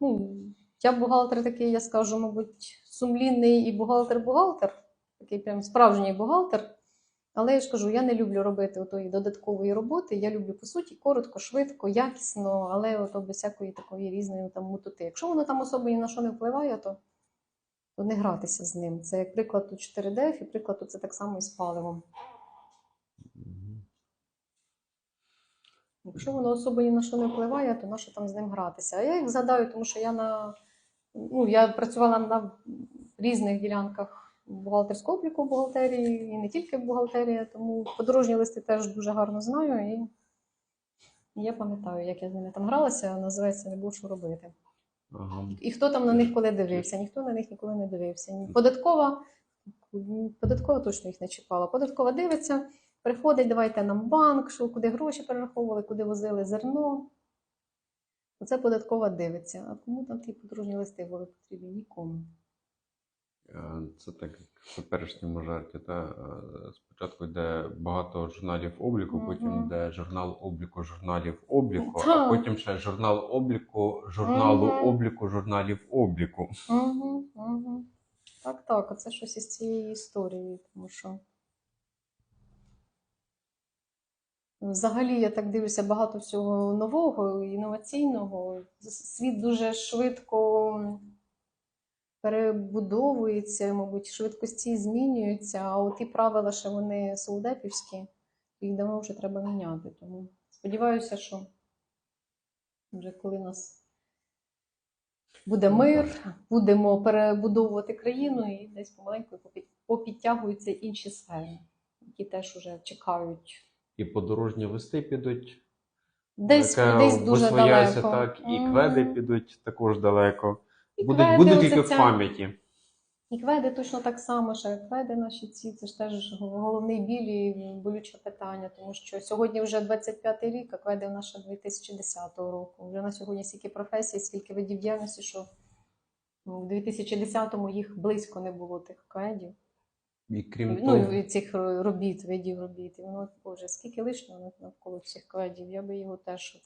Ну, я бухгалтер такий, я скажу, мабуть, сумлінний і бухгалтер-бухгалтер, такий прям справжній бухгалтер. Але я ж кажу, я не люблю робити отої додаткової роботи. Я люблю, по суті, коротко, швидко, якісно, але ото без всякої такої різної там мутоти. Якщо воно там особо ні на що не впливає, то, то не гратися з ним. Це як приклад у 4DF і приклад це так само і з паливом. Якщо воно особо ні на що не впливає, то на що там з ним гратися? А я їх згадаю, тому що я на ну, я працювала на різних ділянках бухгалтерського обліку в бухгалтерії, і не тільки в бухгалтерії, тому подорожні листи теж дуже гарно знаю. І я пам'ятаю, як я з ними там гралася, називається не було що робити. Ага. І хто там на них коли дивився? Ніхто на них ніколи не дивився. Податкова, податкова точно їх не чіпала. Податкова дивиться, приходить, давайте нам банк, що куди гроші перераховували, куди возили зерно. Оце податкова дивиться. А кому там ті подорожні листи були потрібні? Нікому. Е, Це так, як в теперішньому жарті. Та е, спочатку йде багато журналів обліку, потім йде журнал обліку журналів обліку, а потім ще журнал обліку журналу обліку журналів обліку. Угу, угу. Так, так, оце щось із цієї історії, тому що. Взагалі, я так дивлюся, багато всього нового, інноваційного. Світ дуже швидко перебудовується, мабуть, швидкості змінюються, а от ті правила, що вони солдатівські, їх давно вже треба міняти. Тому сподіваюся, що вже коли нас буде Ну, мир, будемо перебудовувати країну і десь помаленьку попід- попідтягуються інші сфери, які теж вже чекають. І подорожні листи підуть. Десь, яке десь дуже далеко. так, і Мгм. кведи підуть також далеко. І Будуть, кведи, будуть тільки в пам'яті. І кведи точно так само, що кведи наші ці, це ж теж головний біль і болюче питання, тому що сьогодні вже 25-й рік, а кведи в ще 2010 року. Вже на сьогодні стільки професій, скільки видів діяльності, що ну, в 2010-му їх близько не було тих кведів. І крім ну, того, цих робіт, видів робіт. І воно, боже, скільки лишнього навколо цих кладів, я би його теж